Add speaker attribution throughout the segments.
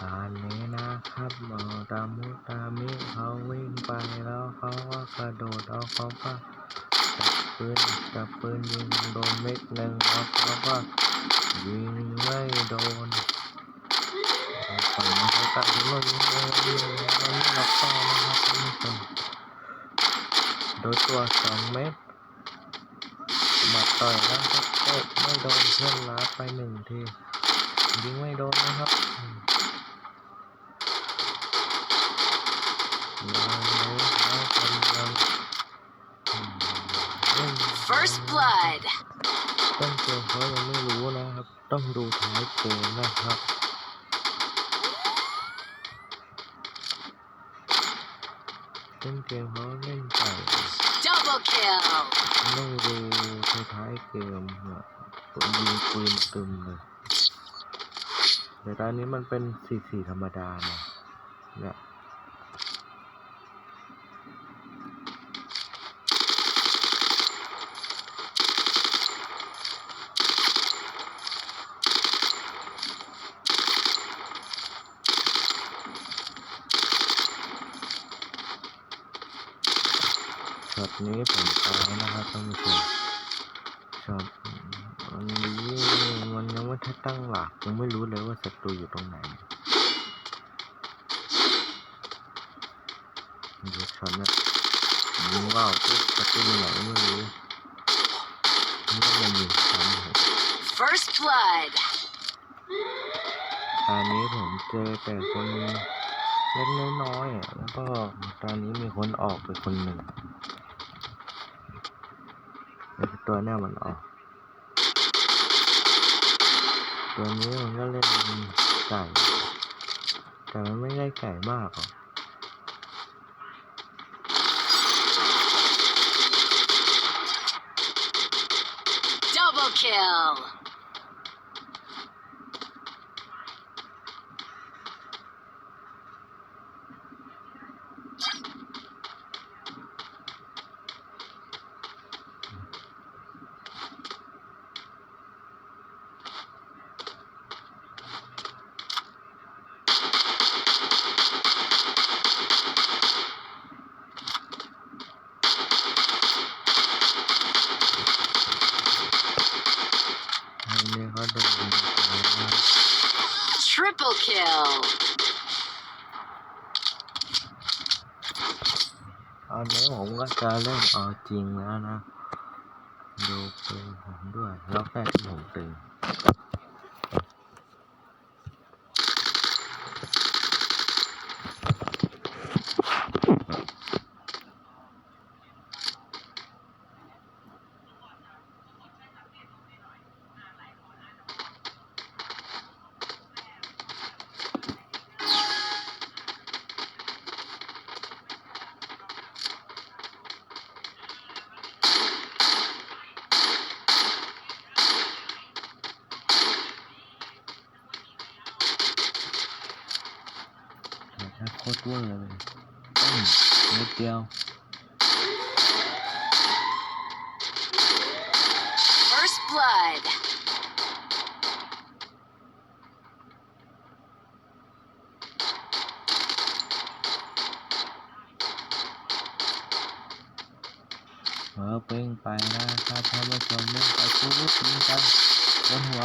Speaker 1: ตอนนี้นะครับเอ่อตามุตามิเขาวิ่งไปแล้วเขาก็กระโดดเอาเขาก็จับปืนจับปืนยิงโดนเม็ดหนึ่งแล้วเขาก็ยิงไม่โดน ฝั่งนี้เขาตัดลงยิงเลยยิงแล้วนี่เราก็นะครับคุณผู้ชมโดนตัวสองเม็ดมาต่อยแล้วก็เตะไม่โดนเพื่อนล้าไปหนึ่งทียิงไม่โดนนะครับอืมเราเรากำลังอืมเล่น
Speaker 2: First blood.
Speaker 1: ต้นเกมเขายังไม่รู้นะครับ ต้องดูท้ายเกมนะครับ เป็นเกมเขาเล่นไก่
Speaker 2: Double kill.
Speaker 1: ต้องดูท้ายๆเกมนะตัวยิงปืนตึมเลยแต่ตอนนี้มันเป็นสี่สี่ธรรมดานะเนี่ย นี้ผมตายนะครับท่านผู้ชมช็อตอันนี้มันยังไม่ทันตั้งหลักยังไม่รู้เลยว่าศัตรูอยู่ตรงไหนเดี๋ยวช็อตเนี้ยยิงว่าวปุ๊บศัตรูอยู่ไหนไม่รู้นี่ก็มันยิงซ้ำผม
Speaker 2: First blood.
Speaker 1: ตอนนี้ผมเจอแต่คนเล็กน้อยๆอะแล้วก็ตอนนี้มีคนออกไปคนหนึ่งไอ้ ตัวเนี้ยมันออก ตัวนี้มันก็เล่นไก่ แต่มันไม่ได้ไก่มากหรอก
Speaker 2: Double kill.
Speaker 1: อันนี้เขาโดนยิงไปแล้ว
Speaker 2: Triple kill.
Speaker 1: อันนี้ผมก็จะเริ่มเอาจริง นะดูปืนผมด้วยแล้วแค่ที่ผมตึงแต่ถ้าโคตรเวอร์เลยอืมนิดเดียว
Speaker 2: First blood.
Speaker 1: เออเป้งไปนะครับท่านผู้ชมเล่นไปปุ๊บยิงไปบนหัว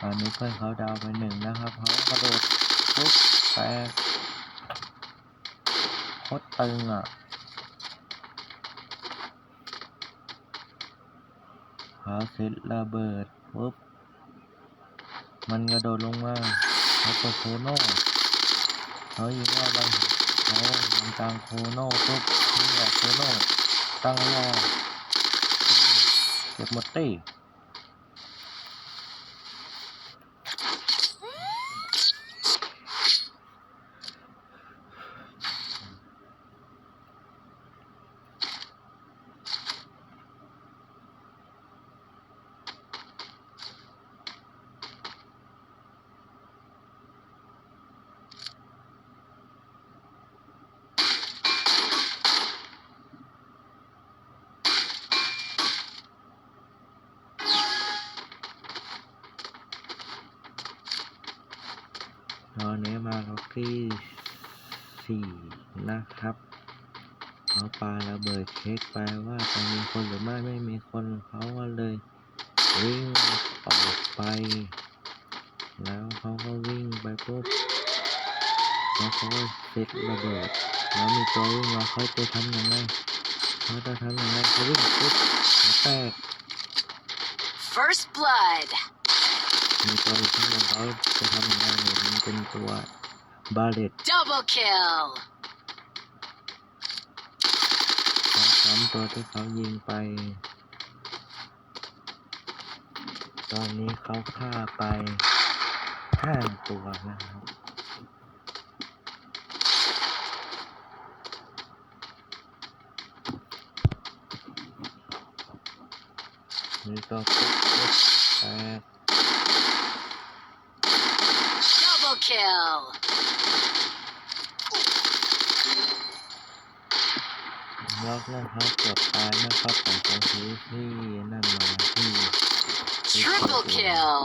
Speaker 1: ตอนนี้เพื่อนเขาดาวไปหนึ่งนะครับเขากระโดด ปุ๊บแตกโคตรตึงอะหาเสร็จระเบิดปุ๊บมันกระโดดลงมาเขาก็โคโน่เขายิงว่าไปเขายิงกลางโคโน่ปุ๊บนี่แหละโคโน่ตั้งรอเก็บหมดตี้ ตอนนี้มาล็อกที่สี่นะครับเขาปาระเบิดเช็คไปว่าจะมีคนหรือไม่ไม่มีคนเขาก็เลยวิ่งออกไป แล้วเขาก็วิ่งไปปุ๊บแล้วเขาก็เซตระเบิดแล้วมีตัววิ่งมาเขาจะทำยังไงเขาจะทำยังไงเขาวิ่งปุ๊บหัวแตก
Speaker 2: First blood.
Speaker 1: มีตัวอยู่ข้างหลังเขาจะทำยังไงเนี่ยมันเป็นตัวบาเลต
Speaker 2: Double kill.
Speaker 1: เขาซ้ำตัวที่เขายิงไป ตอนนี้เขาฆ่าไปห้าตัวนะครับนี่ก็ปุ๊บปุ๊บแตก
Speaker 2: Double kill.
Speaker 1: ล็อกนะครับเกือบตายนะครับแต่เขาซื้อที่นั่นมาที่ที่
Speaker 2: Triple kill.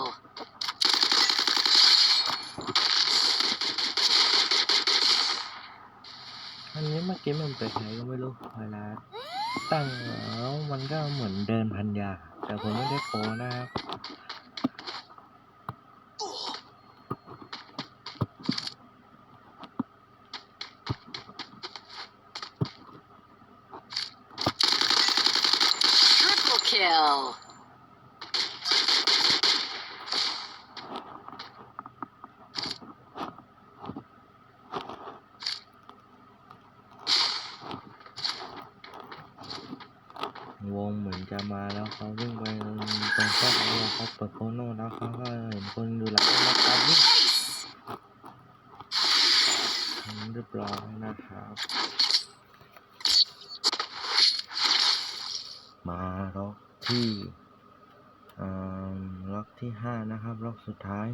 Speaker 1: อันนี้เมื่อกี้มันเป็นใครก็ไม่รู้เวลาตั้งแล้วมันก็เหมือนเดินพันยา แต่ผมไม่ได้โปรนะครับ
Speaker 2: Triple kill.
Speaker 1: วงเหมือนจะมาแล้วเขาวิ่งไปตรงแค่เขาเขาเปิดโคโน่แล้วเขาก็เห็นคนอยู่หลังก็มาตาวิ่งเรียบร้อยนะครับ มาแล็อก ที่ล็อกที่ห้านะครับล็อกสุดท้าย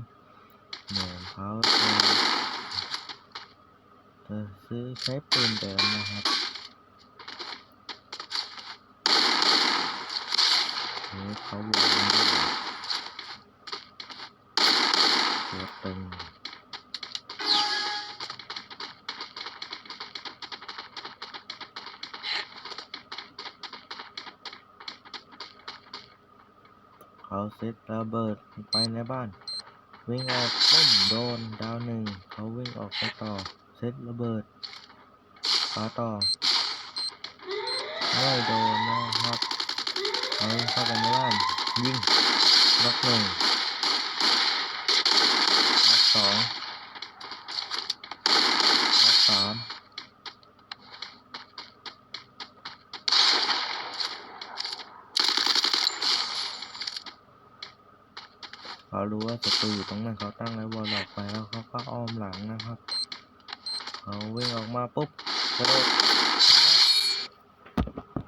Speaker 1: เหมือนเขาจะจะซื้อใช้ปืนเดิมนะครับเขาวางอยู่ตัวตึง เขาเซตระเบิดไปในบ้าน วิ่งออกปุ้มโดนดาวหนึ่งเขาวิ่งออกไปต่อเซตระเบิดปาต่อไม่โดนนะครับเขาเข้าไปในบ้านยิงล็อกหนึ่งล็อกสองล็อกสาม เขารู้ว่าศัตรูอยู่ตรงนั้นเขาตั้งไว้บอลล็อกไปแล้วเขาก็อ้อมหลังนะครับ เขาวิ่งออกมาปุ๊บกระโดด